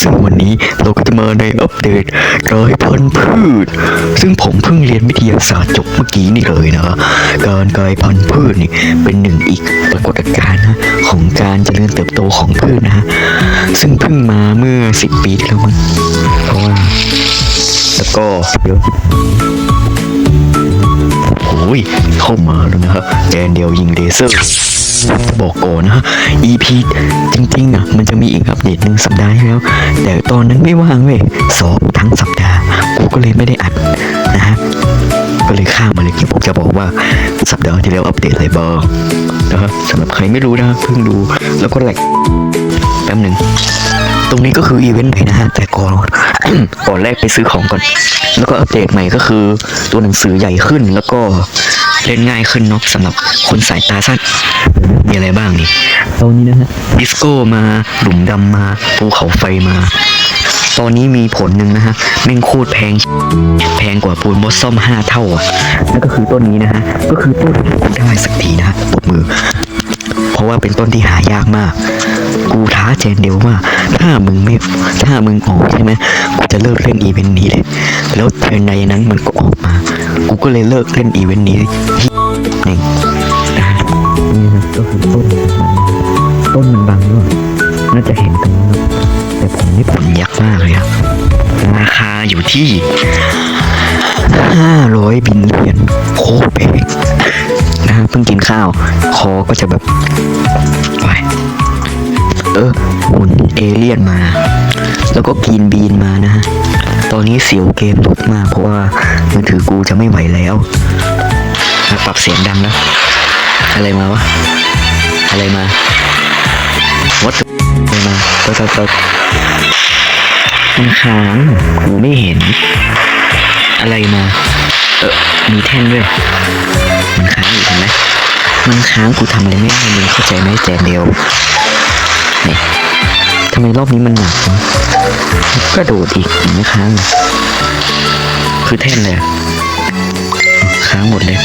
ซึ่งวันนี้เราก็จะมาในอัปเดตกายพันธุ์พืช ซึ่งผมเพิ่งเรียนวิทยาศาสตร์จบเมื่อกี้นี่เลยนะ การกลายพันธุ์พืชนี่เป็นหนึ่งอีกปรากฏการณ์นะของการเจริญเติบโตของพืชนะซึ่งเพิ่งมาเมื่อสิบปีที่แล้วมั้งเพราะว่าแล้วก็เดี๋ยว ยเข้ามาแล้วนะครับแดนเดียวยิงเลเซอร์จะบอกก่อนนะฮะ EP จริงๆอะมันจะมีอีกอัปเดตหนึ่งสัปดาห์แล้ว แต่ตอนนั้นไม่ว่างเว้ยสอบทั้งสัปดาห์กูก็เลยไม่ได้อัดนะฮะก็เลยข้ามมาเลยเดี๋ยวผมจะบอกว่าสัปดาห์ที่แล้วอัปเดตอะไรบ้างนะครับสำหรับใครไม่รู้นะเพิ่งดูแล้วก็แหลก ป๊บหนึ่ง ตรงนี้ก็คืออีเวนต์ใหม่นะฮะ แต่ก่อน ก่อนแรกไปซื้อของก่อน แล้วก็อัปเดตใหม่ก็คือตัวหนังสือใหญ่ขึ้นแล้วก็เล่นง่ายขึ้นเนาะสำหรับคนสายตาสั้น มีอะไรบ้างนี่ตอนนี้นะฮะ ดิสโก้มาหลุมดำมาภูเขาไฟมา ตอนนี้มีผลหนึ่งนะฮะแม่งโคตรแพง แพงกว่าปูนบอสซอมห้าเท่าอะนั่นก็คือต้นนี้นะฮะ ก็คือต้นที่กูได้สักทีนะฮะปรบมือ เพราะว่าเป็นต้นที่หายากมาก กูท้าเจนเดียวว่า ถ้ามึงไม่ถ้ามึงออกใช่ไหมกูจะเลิกเล่นอีเวนต์นี้เลย แล้วเทรนในนั้นมันก็ออกมา กูก็เลยเลิกเล่นอีเวนต์นี้ที่หนึ่งนะฮะนี่นะก็คือต้นมันต้นมันบางด้วยน่าจะเห็นตรงนี้นแต่ผลนี่ผลยักษ์มากเลยครับราคาอยู่ที่ห้าร้อยบินเหรียญโคตรแพงนะฮะเพิ่งกินข้าว คอก็จะแบบ เลี้ยนมา แล้วก็กินบีนมานะฮะตอนนี้เสียวเกมลดมาก เพราะว่ามือถือกูจะไม่ไหวแล้วปรับเสียงดังแล้ว อะไรมาวะ อะไรมาวัดอะไรมาตัวตัวตัวมันค้างกูไม่เห็น อะไรมา เออมีแท่นด้วย มันค้างอยู่เห็นไหมมันค้างกูทำอะไรไม่ได้มึงเข้าใจไหมแจนเดียวเนี่ย ทำไมรอบนี้มันหนักวะกระโดดอีกอีกไม่ค้างคือแท่นเลยค้างหมดเลย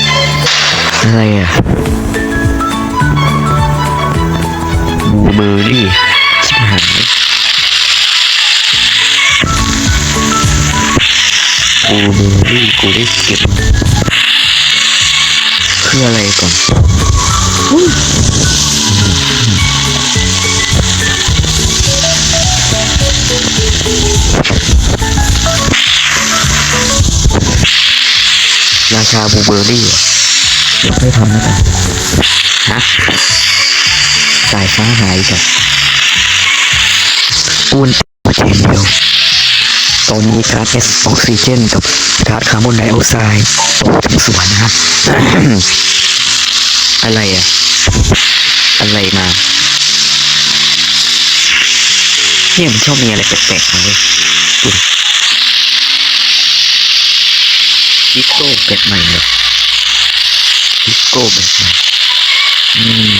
อะไรอะบูเบอร์รี่ชิบหายบูเบอร์รี่กูได้เก็บคืออะไรก่อน ชาบูเบอร์รี่เหรอเดี๋ยวค่อยทำแล้วกันฮะสายฟ้าหายจ้ะปูนมาเชนเดียวตอนนี้ก๊าซเอสออกซิเจนกับก๊าซคาร์บอนไดออกไซด์ตกทั้งสวนนะครับอะไรอะ อะไรมาเนี่ยมันชอบมีอะไรแปลกๆมาเลย ดิสโก้แบบใหม่เหรอดิสโก้แบบใหม่ อืม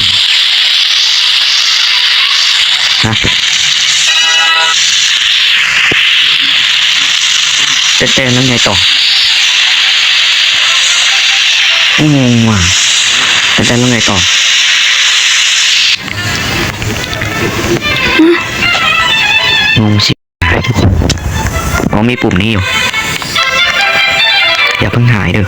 ฮะแต่แต่แล้วไงต่อไม่งงว่ะแต่แต่แล้วไงต่องงชิบหายทุกคนอ๋อมีปุ่มนี้อยู่ อย่าเพิ่งหายเด้อ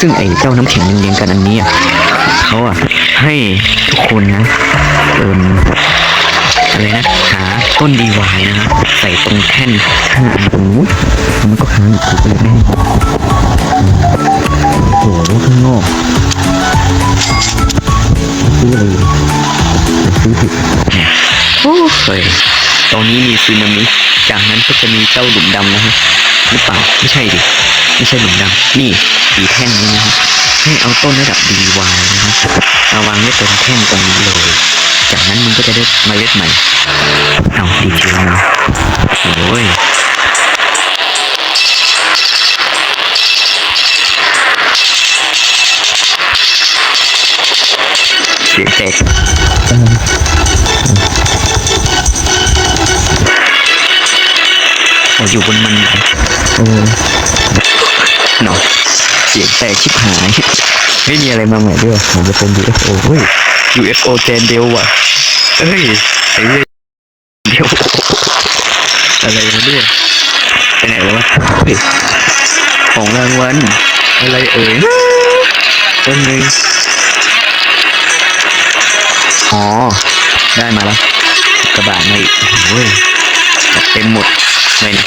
ซึ่งไอ้เจ้าน้ำแข็งเรียงๆกันอันนี้อะเขาอะให้ทุกคนนะเอิมอะไรนะหาต้นดีวายนะครับใส่ตรงแท่นห้าอันตรงนู้นแล้วมันก็ค้างอยู่กูก็เลยไม่ให้โอ้โหข้างนอกซื้ออะไรอยู่ซื้อผิดโอ้ยตอนนี้มีซึนามิจากนั้นก็จะมีเจ้าหลุมดำนะฮะ หรือเปล่าไม่ใช่ดิไม่ใช่หลุมดำนี่สีแท่งนี้นะฮะให้เอาต้นระดับดีวายนะฮะมาวางไว้ตรงแท่งตรงนี้เลยจากนั้นมันก็จะได้เมล็ดใหม่เอาดีจริงนะโอ้ยเสียงแตกเราอยู่บนมัน โอ้เนาะเสียงแตกชิบหาย ไม่มีอะไรมาใหม่ด้วยผมจะเป็น UFO เฮ้ย UFO แจนเดลว่ะเฮ้ยไอ้เว้ยเดียวอะไรมาเนี่ยไปไหนแล้ววะเฮ้ยของรางวัลอะไรเอ่ยต้นหนึ่งอ๋อ ได้มาแล้วกระบะมาอีกโอ้ยเต็มหมดเลยนะ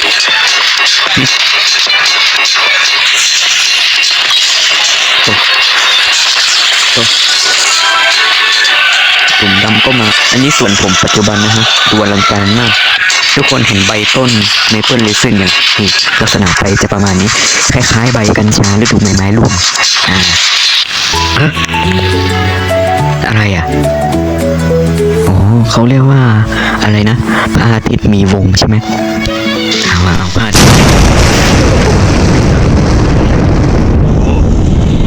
ตุ่มดำก็มา อันนี้ส่วนผมปัจจุบันนะฮะดูอลังการมาก ทุกคนเห็นใบต้นเมเปิลเลซึนอย่างนี่ลักษณะใบจะประมาณนี้ คล้ายๆใบกัญชาหรือถูกใบไม้ร่วงอ่าอะไรอะอ๋อเขาเรียกว่าอะไรนะพระอาทิตย์มีวงใช่ไหม เอาวาเอาพระอาทิ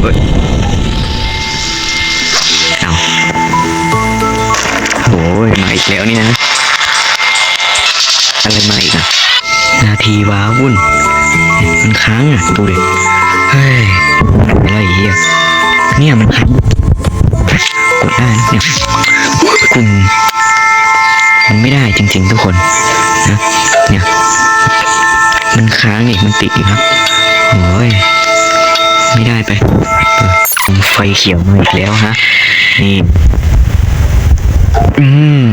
เฮ้ยเอาโอ้ยมาอีกแล้วนี่นะ อะไรมาอีกอะนาทีว้าวุ่น มันค้างอะ ดูดิ เฮ้ยอะไรเหี้ยเนี่ยมันค้างกดได้นะเนี่ยกลุ่มมันไม่ได้จริงๆทุกคนนะ เนี่ย มันค้างอีกมันติดอีกครับโอ้ยไม่ได้ไป ไฟเขียวมาอีกแล้วฮะ นี่ อืม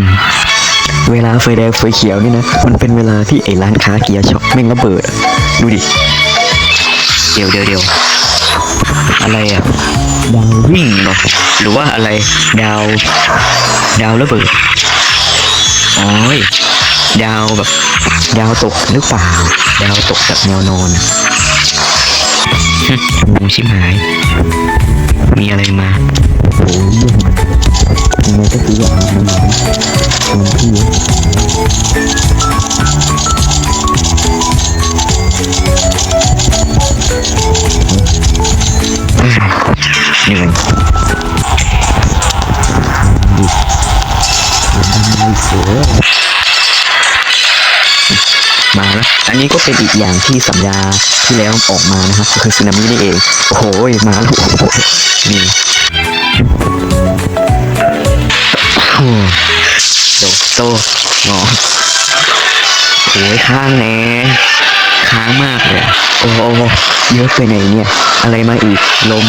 เวลาไฟแดงไฟเขียวนี่นะ มันเป็นเวลาที่ไอ้ร้านค้าเกียร์ช็อปแม่งระเบิด ดูดิ เดี๋ยวเดี๋ยวเดี๋ยวอะไรอะ ดาววิ่งหรอ หรือว่าอะไร ดาว ดาวระเบิด โอ้ย ดาวแบบ ดาวตกหรือเปล่า ดาวตกแบบแนวนอนงูชิบหาย มีอะไรมาโอ้ยยังไงก็คืออย่างนั้นนะมันที่เหนื่อยดิไม่เสือมาแล้ว อันนี้ก็เป็นอีกอย่างที่สัญญาที่แล้วออกมานะครับก็คือสึนามินี่เอง โอ้โหมาล้วโอ้โหนี่โอ้โดโตงอโอ้ยข้างแน่ค้างมากเลยโอ้โหเยอะไปไหนเนี่ย อะไรมาอีกลม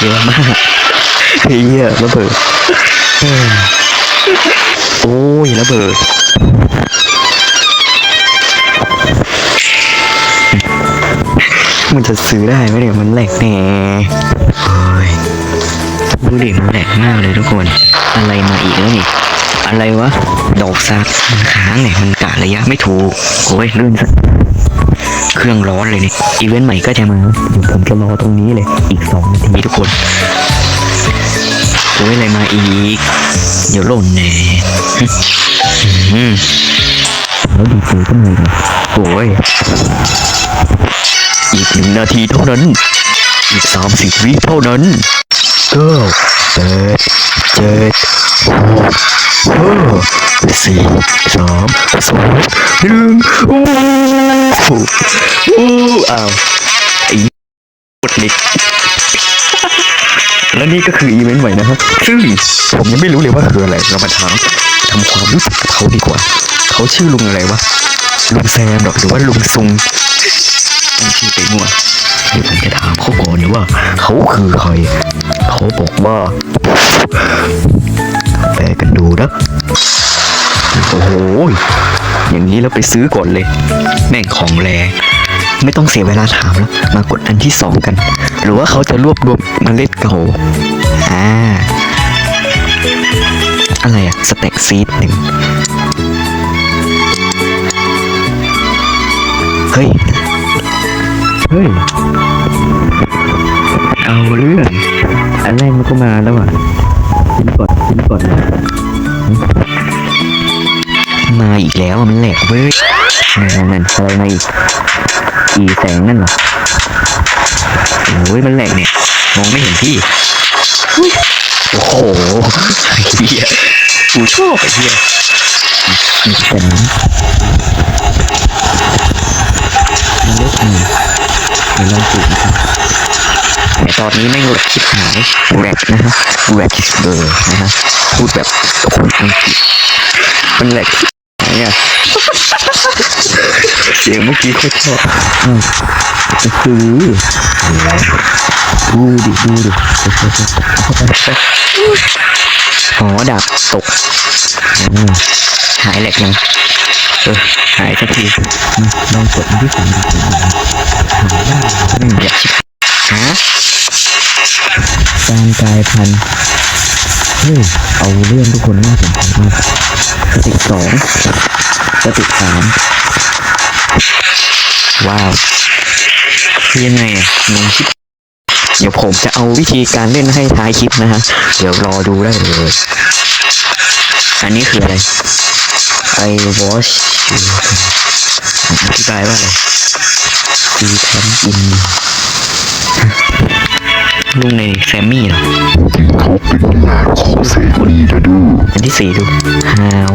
เยอะมากเฮียระเบิดโอ้ยระเบิด มันจะซื้อได้ไหมเนี่ยมันแหลกแน่เฮ้ยดูดิมันแหลกมากเลยทุกคน อะไรมาอีกแล้วนี่ อะไรวะ ดอกซักมันค้างเนี่ยมันกะระยะไม่ถูกโอ้ยลื่นสักเครื่องร้อนเลยนี่อีเวนต์ใหม่ก็จะมาเดี๋ยวผมจะรอตรงนี้เลย อีกสองนาทีทุกคนโอ้ยอะไรมาอีก เดี๋ยวหล่นแน่แล้วดีเจก็มาอีกนะ โอ้ย อีกหนึ่งนาทีเท่านั้น อีกสามสิบวิเท่านั้นเก้าแปดเจ็ดหกห้าสี่สามสองหนึ่งโอ้โหอ้อ้าวไอ้หมดเลยและนี่ก็คืออีเวนต์ใหม่นะครับซึ่งผมยังไม่รู้เลยว่าคืออะไร เรามาถามทำความรู้สึกกับเขาดีกว่า เขาชื่อลุงอะไรวะ ลุงแซมหรอกหรือว่าลุงซุงตั้งชื่อไปมั่วเดี๋ยวผมจะถามเขาก่อนนะว่า เขาคือใคร เขาบอกว่าแปลกันดูนะ โอ้โห อย่างนี้แล้วไปซื้อก่อนเลย แม่งของแรไม่ต้องเสียเวลาถามแล้ว มากดอันที่สองกัน หรือว่าเขาจะรวบรวมเมล็ดเก่าอ่าอะไรอะสเต็กซีดหนึ่ง ฮ้ย เฮ้ย เอาเรื่อง อันแรกมันก็มาแล้วอะชิ้นก่อนชิ้นก่อนมาอีกแล้วมันแหลกเว้ยนั่นนั่นอะไรมาอีกอีแสงนั่นเหรอโอ้ยมันแหลกเนี่ยมองไม่เห็นพี่โอ้โหไอ้เหี้ยกูชอบไอ้เหี้ยอีแสง เล็กหนึ่งเดี๋ยวลองจุดนะครับแต่ตอนนี้ไม่งแหลกชิบหายแหลกนะฮะแหลกเบอร์นะฮะพูดแบบคนอังกฤษมันแหลกไหนอะเสียงเมื่อกี้โคตรชอบอืมก็คือดูดิดูดิอ๋อดาบตกอืมหายแหลกยังเออ หายสักทีลองกดที่ผมดูสิหายได้อืมอย่าชิบฮะการกลายพันธุ์เฮ้ยเอาเรื่องทุกคนน่าสนใจมากสติสองสติสามว้าวคือยังไงอะงงชิบเดี๋ยวผมจะเอาวิธีการเล่นให้ท้ายคลิปนะฮะ เดี๋ยวรอดูได้เลย อันนี้คืออะไร I watch you อธิบายว่าอะไร See them in ลุงในแซมมี่เหรอเขาเป็นงานของเสรีนะดูอันที่สี่ดู how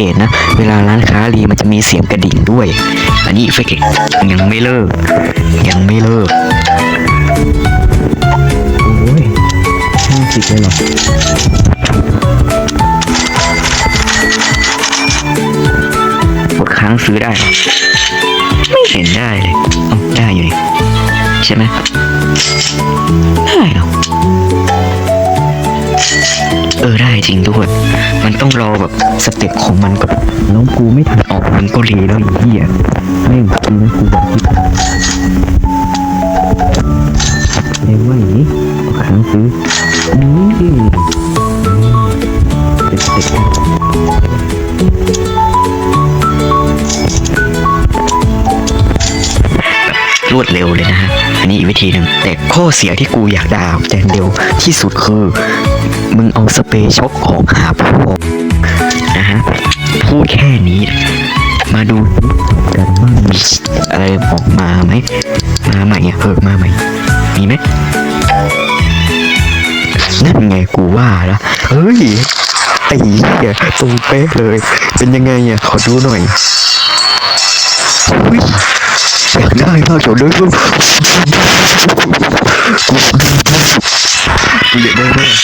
เกตนะ เวลาร้านค้ารีมันจะมีเสียงกระดิ่งด้วย อันนี้เฟกยังไม่เลิก ยังไม่เลิกโอ้ยห้าสิบเลยเหรอกดค้างซื้อได้เหรอไม่เห็นได้เลยอ้าได้อยู่นี่ใช่ไหมได้เหรอเออได้จริงทุกคน ต้องรอแบบสเต็ปของมันก่อนน้องกูไม่ทันออกมันก็รีแล้วอีกที่อะแม่งจริงนะกูบอกที่เรียกว่าอย่างนี้กดค้างซื้อนี่เป็นสเต็ปรวดเร็วเลยนะฮะ อันนี้อีกวิธีหนึ่งแต่ข้อเสียที่กูอยากด่าแจนเดียวที่สุดคือ มึงเอาสเปรย์ช็อกของหาพ่อนะฮะพูดแค่นี้ มาดูกันว่ามีอะไรออกมาไหมมาใหม่อะเออมาใหม่มีไหมนั่นไงกูว่าละเฮ้ยไอ้เหี้ยตรงเป๊ะเลย เป็นยังไงอะขอดูหน่อยอุ้ย ได้มากจนเลยกูกูอยากได้มาก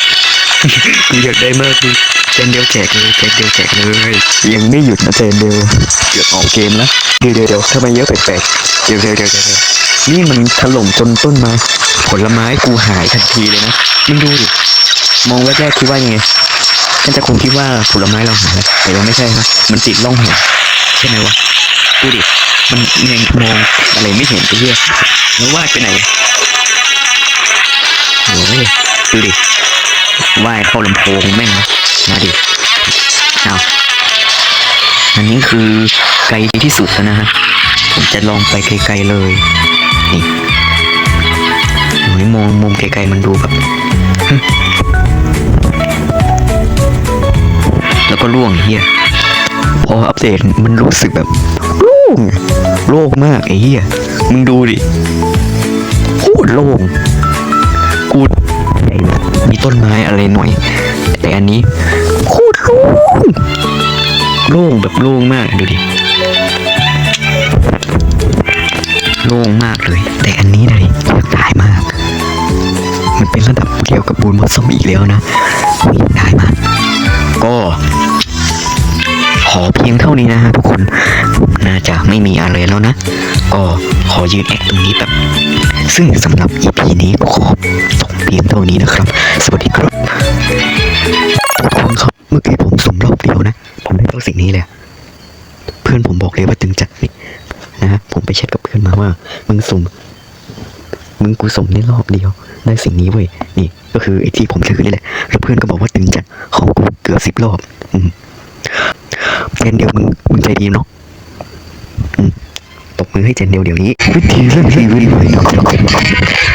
กูอยากได้มากกูเจนเดียวแจกเลยเจนเดียวแจกเลยยังไม่หยุดนะเจนเดียวเกือบออกเกมแล้วเดี๋ยวเดี๋ยวทำไมเยอะแปลกๆเดี๋ยวเดี๋ยวเดี๋ยวเดี๋ยวนี่มันถล่มจนต้นไม้ผลไม้กูหายทันทีเลยนะมึงดูดิมองแรกๆคิดว่ายังไงฉันจะคงคิดว่าผลไม้เราหายแต่ว่าไม่ใช่นะมันติดร่องหนใช่ไหมวะ ดูดิ มันยังมองอะไรไม่เห็นไอ้เหี้ยแล้ววาดไปไหนโอ้ยดูดิว่ายเข้าลำโพงแม่งมาดิเอาอันนี้คือไกลที่สุดแล้วนะฮะ ผมจะลองไปไกลๆเลย นี่โอ้ยมองมุมไกลๆมันดูแบบแล้วก็ล่วงเฮียพออัปเดตมันรู้สึกแบบ โล่งโล่งมากไอ้เหี้ยมึงดูดิโคตรโล่งกูมีต้นไม้อะไรหน่อย แต่อันนี้โคตรโล่งโล่งแบบโล่งมากดูดิโล่งมากเลย แต่อันนี้เลยอยากได้มาก มันเป็นระดับเดียวกับบูนมอสซอมอีกแล้วนะอยากได้มาก ก็ขอเพียงเท่านี้นะฮะทุกคน น่าจะไม่มีอะไรแล้วนะ ก็ขอยืนแอคตรงนี้แบบซึ่งสำหรับ EP นี้ก็ขอส่งเพียงเท่านี้นะครับ สวัสดีครับทุกคนครับเมื่อกี้ผมสมรอบเดียวนะ ผมได้เท่าสิ่งนี้เลยเพื่อนผมบอกเลยว่าตึงจัดนี่นะฮะผมไปแชทกับเพื่อนมาว่า มึงสุ่มมึงกูส่งได้รอบเดียว ได้สิ่งนี้เว้ยนี่ ก็คือไอ้ที่ผมถือนี่แหละแล้วเพื่อนก็บอกว่าตึงจัดของกูเกือบสิบรอบ อืมแกนเดียวมึงมึงใจดีเนาะ ตบมือให้เจนเดียวเดี๋ยวนี้วิธีเรื่องชีวิต